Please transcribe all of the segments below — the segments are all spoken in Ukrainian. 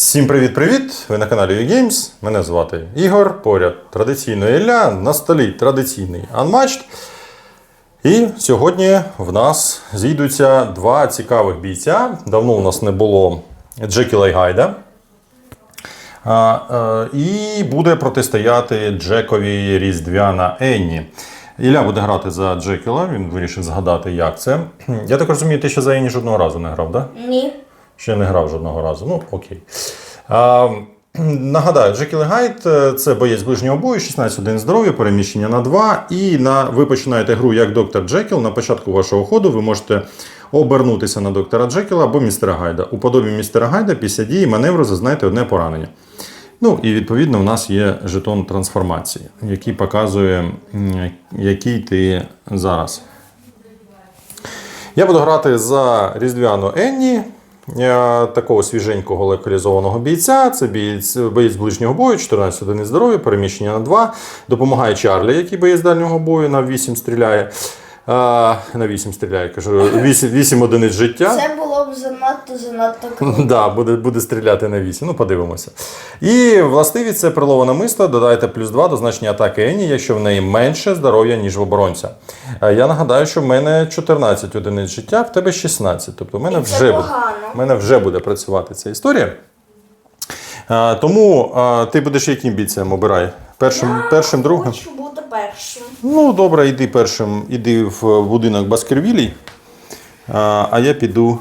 Всім привіт-привіт! Ви на каналі UGames. Мене звати Ігор. Поряд традиційно Ілля. На столі традиційний Unmatched. І сьогодні в нас зійдуться два цікавих бійця. Давно у нас не було Джекіла і Гайда. А, е, і буде протистояти Джекові Різдвяна Енні. Ілля буде грати за Джекіла, він вирішив згадати, як це. Я так розумію, ти ще за Енні жодного разу не грав, так? Да? Ні. Ще не грав жодного разу. Ну, окей. А, нагадаю, Джекіл Гайд е, це боєць ближнього бою, 16 один здоров'я, переміщення на 2. І на, ви починаєте гру як доктор Джекіл. На початку вашого ходу ви можете обернутися на доктора Джекіла або містера Гайда. У подобі містера Гайда після дії маневру зазнайте одне поранення. Ну і відповідно в нас є жетон трансформації, який показує, який ти зараз. Я буду грати за різдвяну Енні, такого свіженького локалізованого бійця. Це бієць, боєць ближнього бою, 14 одиниць здоров'я, переміщення на 2. Допомагає Чарлі, який боєць дальнього бою, на 8 стріляє. А, на 8 стріляє, кажу, 8, 8 одиниць життя. Це було б занадто занадто круто. Да, буде, буде стріляти на 8. Ну, подивимося. І властивість це приловане мисто. Додайте плюс 2 до значення атаки Ені, якщо в неї менше здоров'я, ніж в оборонця. Е, Я нагадаю, що в мене 14 одиниць життя, в тебе 16. Тобто в мене, І це вже, погано. в мене вже буде працювати ця історія. Е, Тому е, ти будеш яким бійцем обирай? Першим, першим другим? Хочу бути першим. Ну, добре, йди першим, іди в будинок Баскервілій, а я піду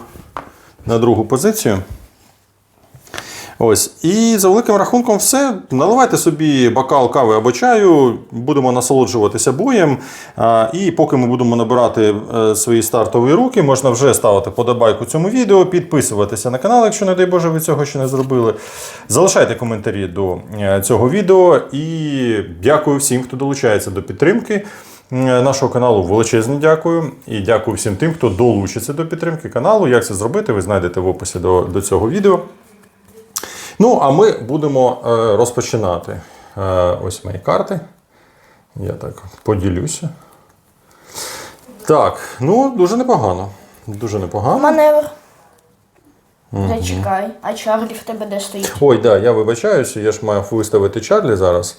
на другу позицію. Ось. І за великим рахунком все. Наливайте собі бокал кави або чаю, будемо насолоджуватися боєм. І поки ми будемо набирати е, свої стартові руки, можна вже ставити подобайку цьому відео, підписуватися на канал, якщо, не дай Боже, ви цього ще не зробили. Залишайте коментарі до е, цього відео. І дякую всім, хто долучається до підтримки. е, Нашого каналу величезне дякую. І дякую всім тим, хто долучиться до підтримки каналу. Як це зробити, ви знайдете в описі до, до цього відео. Ну, а ми будемо е, розпочинати. Е, ось мої карти. Я так поділюся. Так, ну дуже непогано. Дуже непогано. Маневр. Зачекай. А Чарлі в тебе де стоїть? Ой, да, я вибачаюся, я ж маю виставити Чарлі зараз.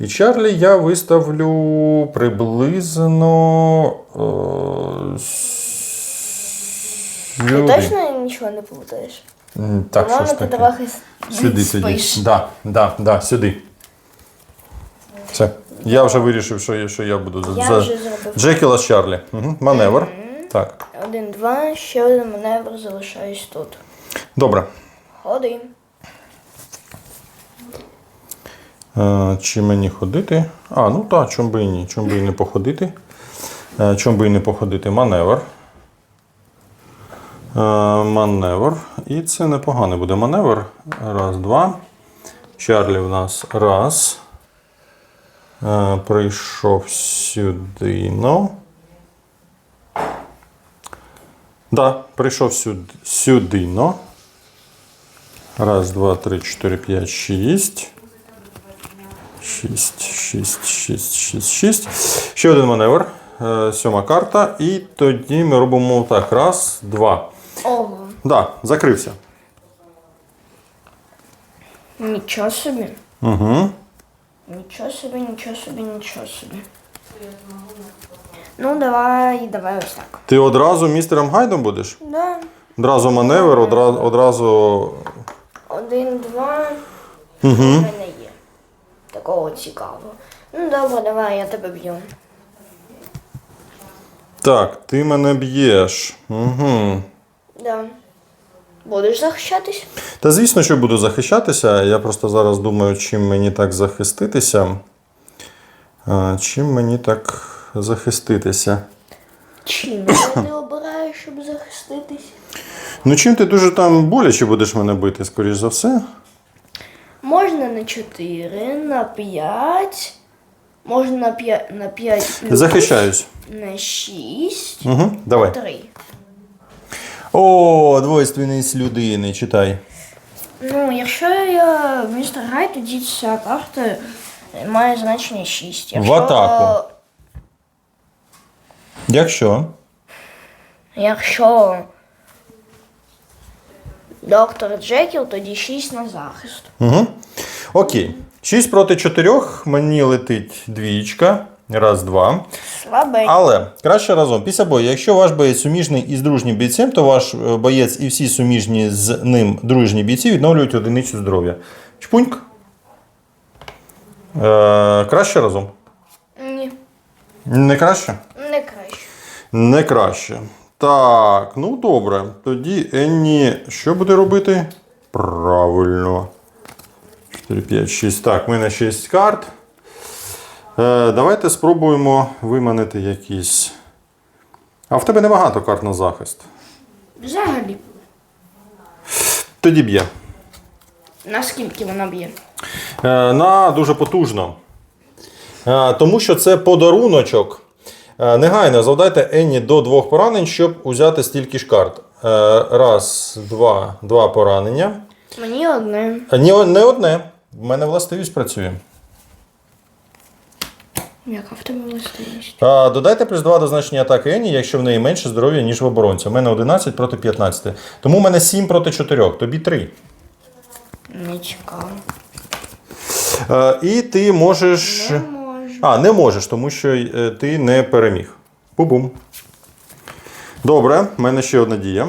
І Чарлі я виставлю приблизно. Е, Ти точно нічого не плутаєш? Так, що ж таке? трохи Сюди, сюди. спиш. Да, да, да, сюди. Все. Я вже вирішив, що я, що я буду за, Я за вже зробив. Джекіла з Чарлі. Угу. Маневр. Так. Один, два, ще один маневр залишаюсь тут. Добре. Ходи. Е, чи мені ходити? А, ну так, чом би і ні. Чом би і не походити. Е, чом би і не походити? Маневр. Е, маневр. І це непоганий буде маневр. Раз, два. Чарлі в нас раз. Е, прийшов сюди. Ну. Да, прийшов сюди. Сюди. Ну. Раз, два, три, чотири, п'ять, шість. 6, 6, 6, 6, 6. Ще один маневр. Е, Сьома карта. І тоді ми робимо так. Раз, два. Ого. Да, закрився. Нічого собі. Угу. Нічого собі, нічого собі, нічого собі. Ну, давай, давай ось так. Ти одразу містером Гайдом будеш? Да. Одразу маневр, одразу. одразу... Один, два. Угу. У мене є. Такого цікавого. Ну добре, давай, я тебе б'ю. Так, ти мене б'єш. Угу. Да. Будеш захищатись? Та звісно, що буду захищатися. Я просто зараз думаю, чим мені так захиститися. Чим мені так захиститися? Чим я не обираю, щоб захиститись? Ну, чим ти дуже там боляче будеш мене бити, скоріш за все. Можна на 4, на 5. Можна на 5, на 5 Захищаюсь. на 6, Угу, давай. 3. О, двойственність людини, читай. Ну, якщо я містер Гай, тоді ця карта має значення 6. Якщо, атаку. Якщо. Якщо доктор Джекіл, тоді 6 на захист. Угу. Окей. 6 проти 4. Мені летить двічка. Раз, два. Слабень. Але краще разом. Після бою, якщо ваш боєць суміжний із дружнім бійцем, то ваш е, боєць і всі суміжні з ним дружні бійці відновлюють одиницю здоров'я. Чпуньк. Е, краще разом. Ні, Не краще? не краще. Не краще. Так, ну добре. Тоді Енні що буде робити? Правильно. 4, 5, 6. Так, в мене 6 карт. Е, давайте спробуємо виманити якісь. А в тебе небагато карт на захист. Взагалі, Тоді б'є. наскільки вона б'є? Е, на дуже потужно. Е, тому що це подаруночок. Негайно завдайте Енні до двох поранень, щоб узяти стільки ж карт. Раз, два, два поранення. Мені одне. Ні, не одне. В мене властивість працює. Яка в тебе властивість? Додайте плюс 2 до значення атаки Ені, якщо в неї менше здоров'я, ніж в оборонця. У мене 11 проти 15. Тому у мене 7 проти 4, тобі 3. Не цікаво. Е, і ти можеш. Не можу. А, не можеш, тому що е, ти не переміг. Бу-бум. Добре, в мене ще одна дія.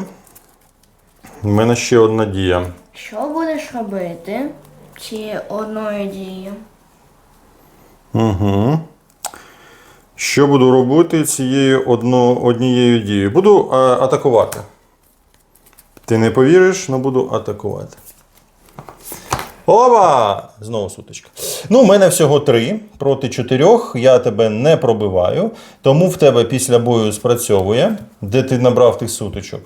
У мене ще одна дія. Що будеш робити цією одною дією? Угу. Що буду робити цією одно, однією дією? Буду е, атакувати. Ти не повіриш, але буду атакувати. Оба! Знову сутичка. Ну, у мене всього три проти чотирьох. Я тебе не пробиваю. Тому в тебе після бою спрацьовує, де ти набрав тих сутичок.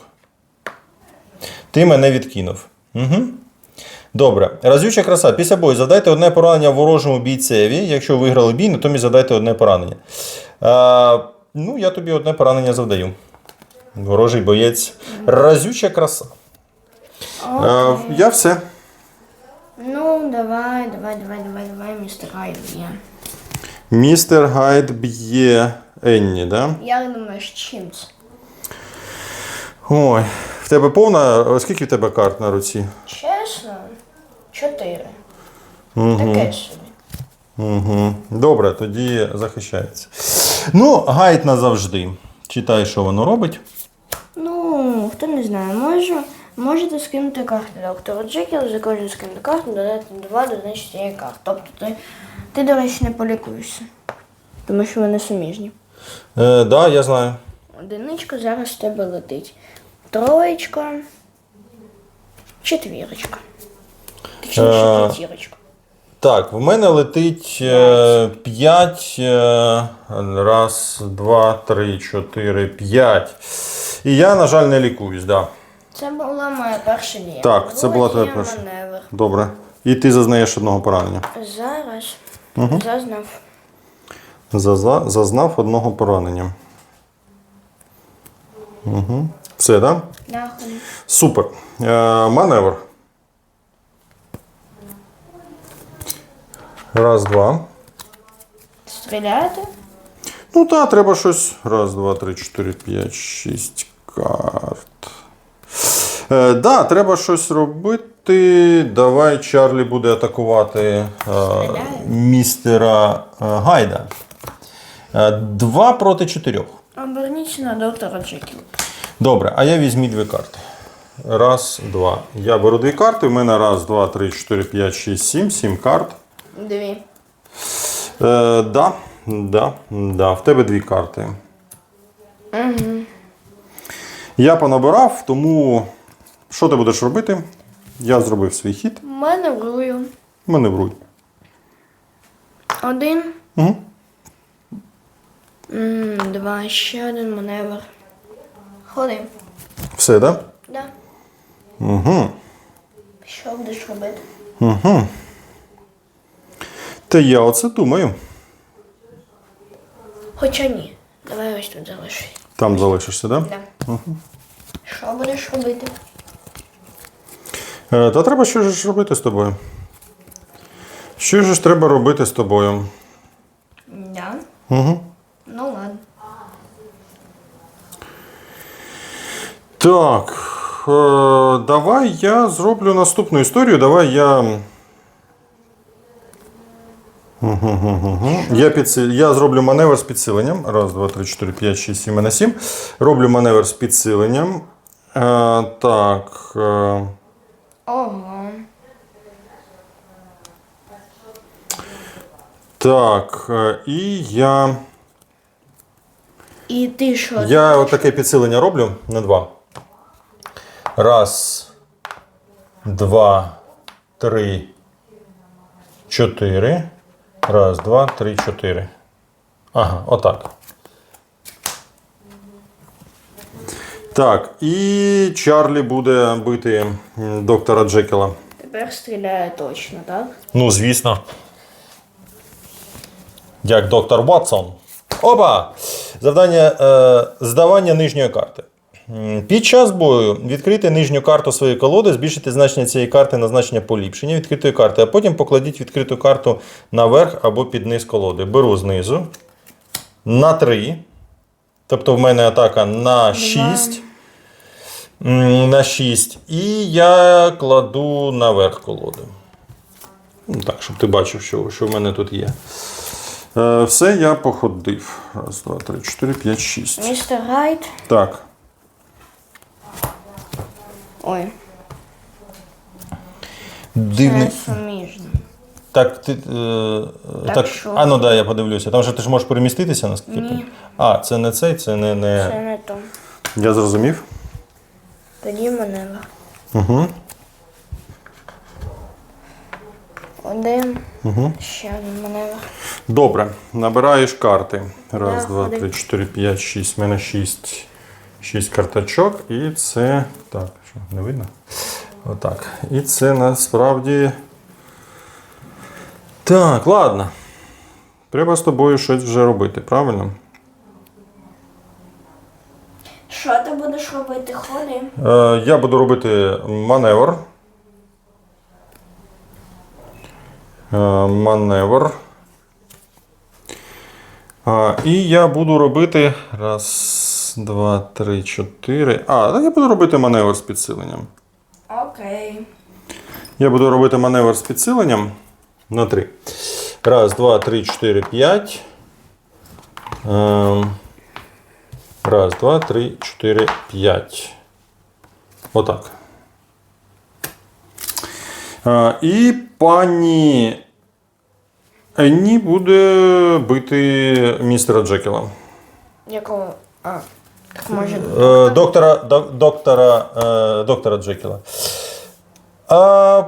Ти мене відкинув. Угу. Добре. Разюча краса. Після бою задайте одне поранення ворожому бійцеві. Якщо виграли бій, натомість задайте одне поранення. А, ну, я тобі одне поранення завдаю. Ворожий боєць. Разюча краса. А, я все. Ну, давай, давай, давай, давай, давай, містер Гайд є. Містер Гайд б'є Енні, да? Як думаєш, чим це? Ой, в тебе повна. Скільки в тебе карт на руці? Чесно? Чотири. Угу. Таке собі. Угу. Добре, тоді захищається. Ну, гайд назавжди. Читай, що воно робить. Ну, хто не знає, може, можете скинути карту доктора Джекіл, за кожну скинути карту, додати два до значення цієї карти. Тобто ти, ти, до речі, не полікуєшся. Тому що вони суміжні. Е, да, я знаю. Одиничка зараз в тебе летить. Троєчка. Четвірочка. Точніше, Е, п'ятірочка. Так, в мене летить 5. раз, два, три, чотири, п'ять. І я, на жаль, не лікуюсь, да. Це була моя перша дія. Так, це була твоя перша. маневр. Добре. І ти зазнаєш одного поранення. Зараз зазнав. Заза- зазнав одного поранення. Угу. Все, так? Да? Нахуй. Супер. Е, маневр. Раз, два. Стріляти? Ну так, треба щось. Раз, два, три, чотири, п'ять, шість карт. Е, да, треба щось робити. Давай Чарлі буде атакувати е, містера е, Гайда. Е, два проти чотирьох. Оберніться на доктора Джекіл. Добре, а я візьму дві карти. Раз, два. Я беру дві карти. У мене раз, два, три, чотири, п'ять, шість, сім. Сім карт. Дві. Е, да, да, да. В тебе дві карти. Угу. Я понабирав, тому що ти будеш робити? Я зробив свій хід. Маневрую. Маневруй. Один. Угу. М, Два. Ще один маневр. Ходи. Все, так? Да. Угу. Що будеш робити? Угу. Та я оце думаю. Хоча ні. Давай ось тут залишись. Там залишишся, так? Да. Що будеш робити? Е, та треба що ж робити з тобою? Що ж треба робити з тобою? Да. Угу. Ну ладно. Так. е, давай я зроблю наступну історію. Давай я. Мгм-гм-гм-гм. Я, підси... я зроблю маневр з підсиленням. Раз, два, три, чотири, п'ять, шість, сім на сім. Роблю маневр з підсиленням. Е, так. Е, Ого. так. Е, і я. І ти що? Я отаке підсилення роблю на два. Раз, два, три, чотири. Раз, два, три, чотири. Ага, отак. Так, і Чарлі буде бити доктора Джекіла. Тепер стріляє точно, так? Ну, звісно. Як доктор Ватсон. Опа! Завдання е, здавання нижньої карти. М, Під час бою відкрити нижню карту своєї колоди, збільшити значення цієї карти на значення поліпшення відкритої карти, а потім покладіть відкриту карту наверх або під низ колоди. Беру знизу на 3. Тобто в мене атака на 6. На 6. І я кладу наверх колоди. Ну, Так, щоб ти бачив, що, що в мене тут є. Е, все, я походив. Раз, два, три, чотири, п'ять, шість. Містер Райт. Так. Ой, Дивний. це суміжно. Так, ти. Е, так, Так що? А, ну да, я подивлюся. Там же ти ж можеш переміститися, наскільки. Ні. А, це не цей, це не. не... Це не то. Я зрозумів. Тоді маневр. Угу. Один. Угу. Ще один маневр. Добре, набираєш карти. Раз, Да, два, ходи. три, чотири, п'ять, шість. У мене шість. Шість карточок. І це. Так, не видно? Отак. І це насправді. Так, ладно. Треба з тобою щось вже робити, правильно? Що ти будеш робити? Ходи. Е, я буду робити маневр. Е, маневр. А, і я буду робити. Раз, два, три, чотири. А, так я буду робити маневр з підсиленням. Окей. Я буду робити маневр з підсиленням на 3. Раз, два, три, чотири, п'ять. Ем, Раз, два, три, чотири, п'ять. Отак. Е, І пані Енні буде бити містера Джекіла. Якого? А. Може. Е, доктора, док- доктора, е, доктора Джекіла. А,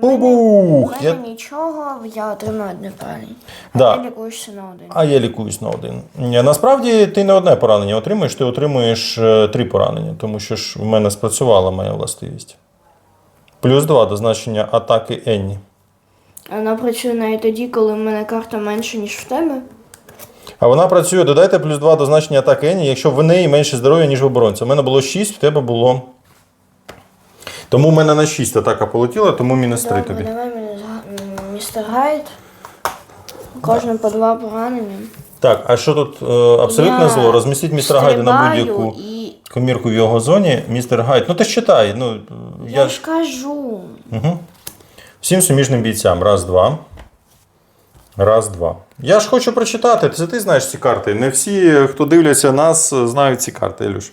У мене Я, нічого, я отримаю одне поранення. Да. А ти лікуєшся на один. а я лікуюсь на один. Ні, Насправді ти не одне поранення отримуєш, ти отримуєш е, три поранення, тому що ж в мене спрацювала моя властивість. Плюс два до значення атаки Енні. Вона працює навіть тоді, коли в мене карта менше, ніж в тебе. А вона працює, додайте плюс 2 до значення атаки Енні, якщо в неї менше здоров'я, ніж в оборонця. У мене було 6, в тебе було. Тому в мене на 6 атака полетіла, тому мінус 3 Добре, тобі. давай мені містер Гайд. Кожне по два поранення. Так, а що тут е, абсолютне Я зло? Розмістіть містера Гайда на стрибаю будь-яку І... комірку в його зоні. Містер Гайд. Ну ти ж читай. Ну, Я, я... ж кажу. Угу. Всім суміжним бійцям. Раз, два. Раз, два. Я ж хочу прочитати. Це ти знаєш ці карти. Не всі, хто дивляться нас, знають ці карти, Ілюш.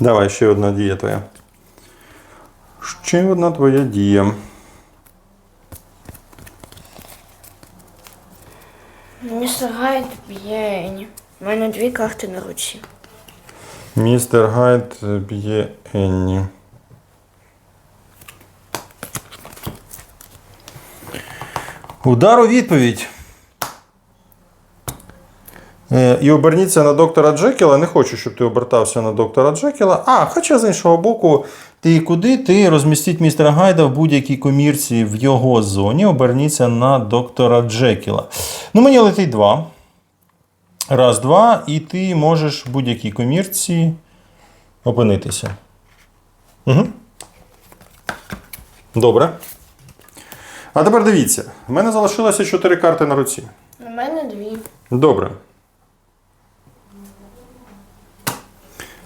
Давай, ще одна дія твоя. Ще одна твоя дія. Містер Гайд б'є. У мене дві карти на руці. Містер Гайд б'є Енні. Удар у відповідь. Е, І оберніться на доктора Джекіла. Не хочу, щоб ти обертався на доктора Джекіла. А, хоча з іншого боку, ти куди? Ти розмістіть містера Гайда в будь-якій комірці в його зоні. Оберніться на доктора Джекіла. Ну, мені летить два. Раз, два, і ти можеш в будь-якій комірці опинитися. Угу. Добре. А тепер дивіться, в мене залишилося 4 карти на руці. У мене дві. Добре.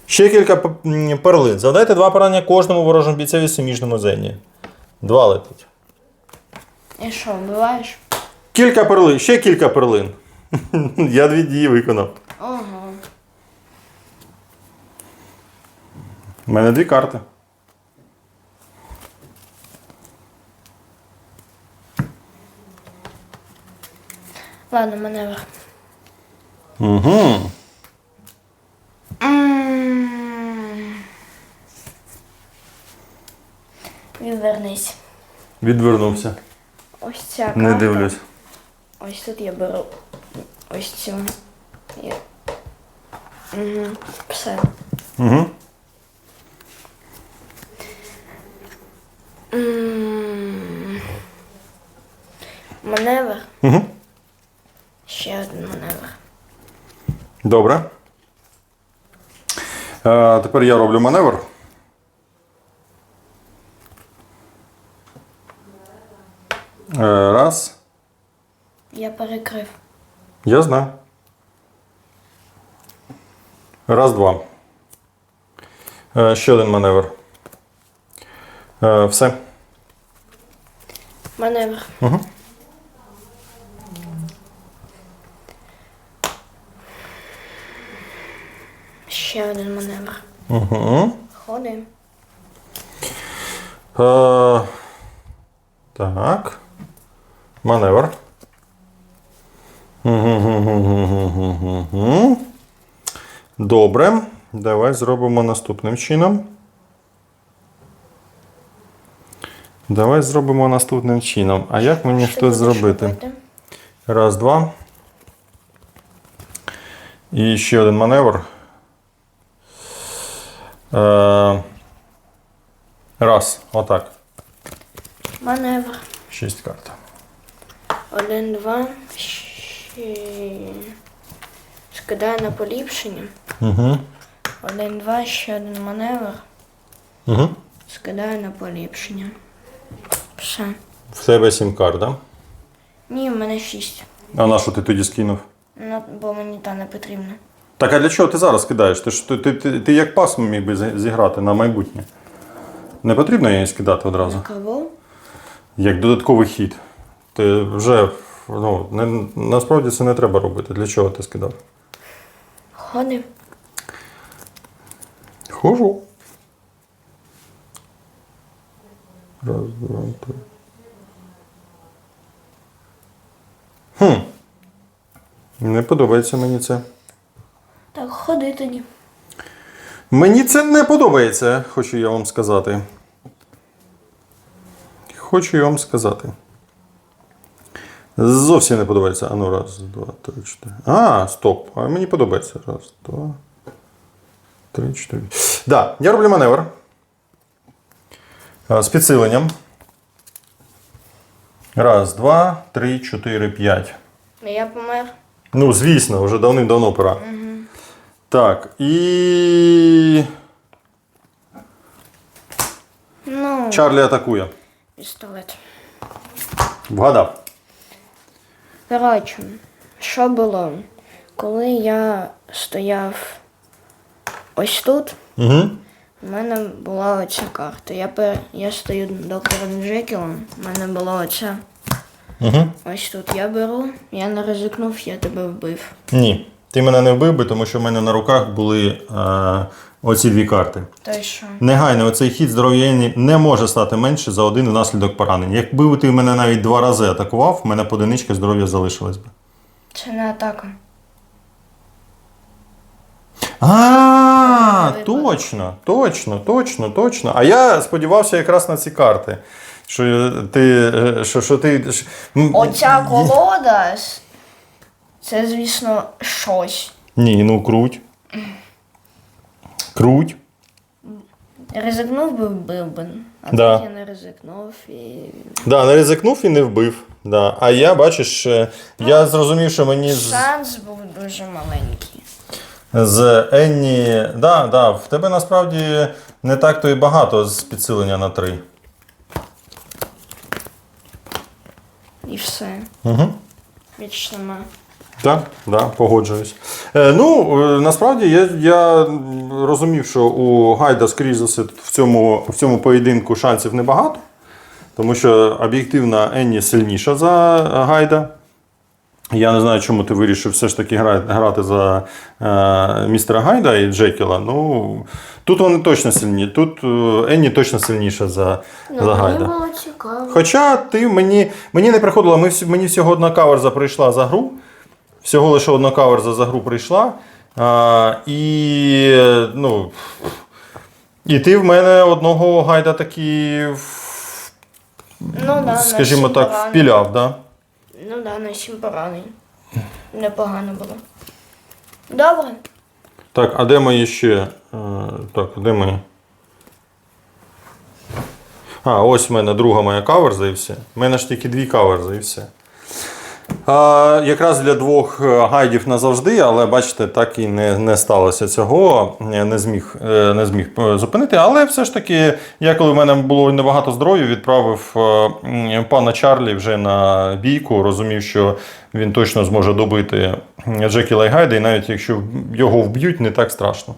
Ще кілька перлин. Завдайте два поранення кожному ворожому бійцеві суміжному зені. Два летить. І що, вбиваєш? Кілька перлин, ще кілька перлин. Я дві дії виконав. Ого. У мене дві карти. Ладно, маневр. Угу. Відвернись. Відвернувся. Ось ця карта. Не дивлюсь. Ось тут я беру ось цю. Я... Угу. Все. Угу. Маневр. Угу. Ще один маневр. Добре. Е, тепер я роблю маневр. Е, раз. Я перекрив. Я знаю. Раз, два. Е, ще один маневр. Е, все. Маневр. Угу. Ще один маневр. Угу. Ходим. Е, так. Маневр. Добре. Давай зробимо наступним чином. Давай зробимо наступним чином. А як мені щось зробити? робити? Раз, два. І ще один маневр. Е, раз. Отак. Маневр. Шість карт. Один, два. Ще... Скидаю на поліпшення. Угу. Один, два, ще один маневр. Угу. Скидаю на поліпшення. Все. В тебе сім карт, да? Ні, в мене шість. А на що ти тоді скинув? Ну, бо мені та не потрібно. Так, а для чого ти зараз кидаєш? Ти, ж, ти, ти, ти, ти як пас міг би зіграти на майбутнє. Не потрібно її скидати одразу. Кого? Як додатковий хід. Ти вже ну, не, насправді це не треба робити. Для чого ти скидав? Ходим. Хожу. Раз, два, три. Хм. Не подобається мені це. Так, тоді. Мені це не подобається, хочу я вам сказати. Хочу я вам сказати. Зовсім не подобається. А ну, раз, два, три, чотири. А, стоп. А мені подобається. Раз, два. Три, чотири. Да, я роблю маневр. З підсиленням. Раз, два, три, чотири, п'ять. Я помер. Ну, звісно, вже давним-давно пора. Так, і. Ну, Чарлі атакує. пістолет. Вгадав. Коротше, що було? Коли я стояв ось тут, Угу. у мене була оця карта. Я, пер... я стою доктором Джекілом, у мене була оця. Угу. Ось тут я беру, я не ризикнув, я тебе вбив. Ні. Ти мене не вбив би, тому що в мене на руках були е, оці дві карти. То й що? Негайно оцей хід здоров'я Ені не може стати менше за один внаслідок поранень. Якби ти мене навіть два рази атакував, в мене по одинички здоров'я залишилось би. Це не атака. А, точно, точно, точно, точно. А я сподівався якраз на ці карти. Що ти. е, Що, що ти Оця колода. с- Це, звісно, щось. Ні, ну круть. Круть. Ризикнув би вбив би. А Да. тут я не ризикнув і. Да, не ризикнув і не вбив. Да. А я, бачиш, е, я зрозумів, що мені з, Шанс був дуже маленький. з Енні. Да, да, в тебе насправді не так то і багато з підсилення на 3. І все. Угу. Більш нема. Так, да, погоджуюсь. Е, ну, е, насправді я, я розумів, що у Гайда, скоріш за все, в цьому, в цьому поєдинку шансів небагато, тому що об'єктивно Енні сильніша за Гайда. Я не знаю, чому ти вирішив все ж таки грати, за е, містера Гайда і Джекіла. Ну, тут вони точно сильні. Тут е, Енні точно сильніша за, Ну, за мені Гайда. було цікаво. Хоча ти мені, мені не приходило, мені всього одна каверза прийшла за гру. Всього лише одна каверза за гру прийшла. А, і, ну, і ти в мене одного гайда таки, Ну, да, скажімо так, поранень. впіляв, да? Ну да, на сім поранень. Непогано було. Добре. Так, а де мої ще? Е, так, де мої? А, ось в мене друга моя каверза і все. У мене ж тільки дві каверзи і все. А, якраз для двох е, гайдів назавжди, але бачите, так і не, не сталося цього. Не зміг, е, не зміг е, зупинити. Але все ж таки, я коли в мене було небагато здоров'я, відправив пана Чарлі вже на бійку, розумів, що він точно зможе добити Джекіла і Гайда, і навіть якщо його вб'ють, не так страшно.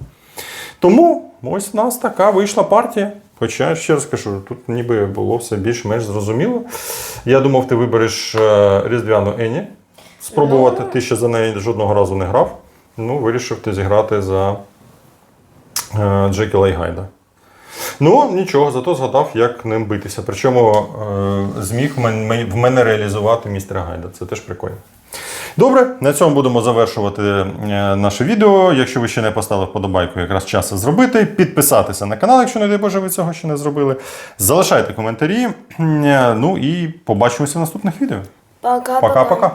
Тому ось в нас така вийшла партія. Хоча, ще раз кажу, тут ніби було все більш-менш зрозуміло. Я думав, ти вибереш е, Різдвяну Ені. Спробувати. Ну. Ти ще за неї жодного разу не грав. Ну, вирішив ти зіграти за е, Джекіла і Гайда. Ну, нічого, зато згадав, як ним битися. Причому е, зміг в мене реалізувати містера Гайда. Це теж прикольно. Добре, на цьому будемо завершувати е, наше відео. Якщо ви ще не поставили вподобайку, якраз час це зробити. Підписатися на канал, якщо не дай Боже, ви цього ще не зробили. Залишайте коментарі. Е, Ну і побачимося в наступних відео. Пока-пока.